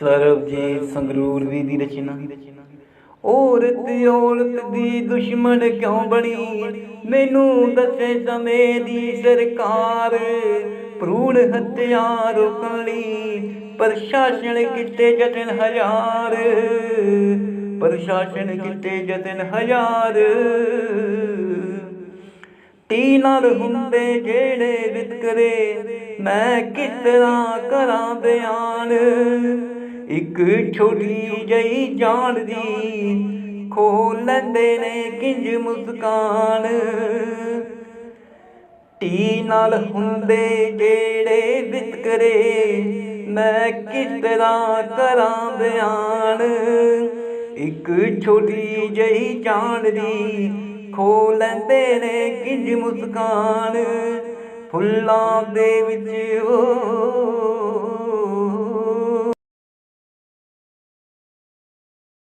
ਸਰਬਜੀਤ ਸੰਗਰੂਰ ਵੀ ਦੀ ਰਚਨਾ। ਔਰਤ ਔਰਤ ਦੀ ਦੁਸ਼ਮਣ ਕਿਉਂ ਬਣੀ? ਮੈਨੂੰ ਦੱਸੇ ਸਮੇਂ ਦੀ ਸਰਕਾਰ। ਭਰੂਣ ਹੱਤਿਆ ਰੋਕਣ, ਪ੍ਰਸ਼ਾਸਨ ਕਿਤੇ ਯਤਨ ਹਜ਼ਾਰ। ਪ੍ਰਸ਼ਾਸਨ ਕਿਤੇ ਜਤਨ ਹਜ਼ਾਰ। ਟੀ ਨਾਲ ਹੁੰਦੇ ਜਿਹੜੇ ਵਿਤਕਰੇ, ਮੈਂ ਕਿਸ ਤਰ੍ਹਾਂ ਕਰਾਂ ਬਿਆਨ? ਇੱਕ ਛੋਟੀ ਜਈ ਜਾਨ ਦੀ ਖੋ ਲੈਂਦੇ ਨੇ ਕਿੰਜ ਮੁਸਕਾਨ। ਟੀ ਨਾਲ ਹੁੰਦੇ ਜਿਹੜੇ ਵਿਤਕਰੇ ਮੈਂ ਕਿਸ ਤਰ੍ਹਾਂ ਕਰਾਂ ਬਿਆਨ। ਇੱਕ ਛੋਟੀ ਜਈ ਜਾਨ ਦੀ ਖੋ ਲੈਂਦੇ ਨੇ ਕਿੰਜ ਮੁਸਕਾਨ। ਫੁੱਲਾਂ ਦੇ ਵਿੱਚ ਉਹ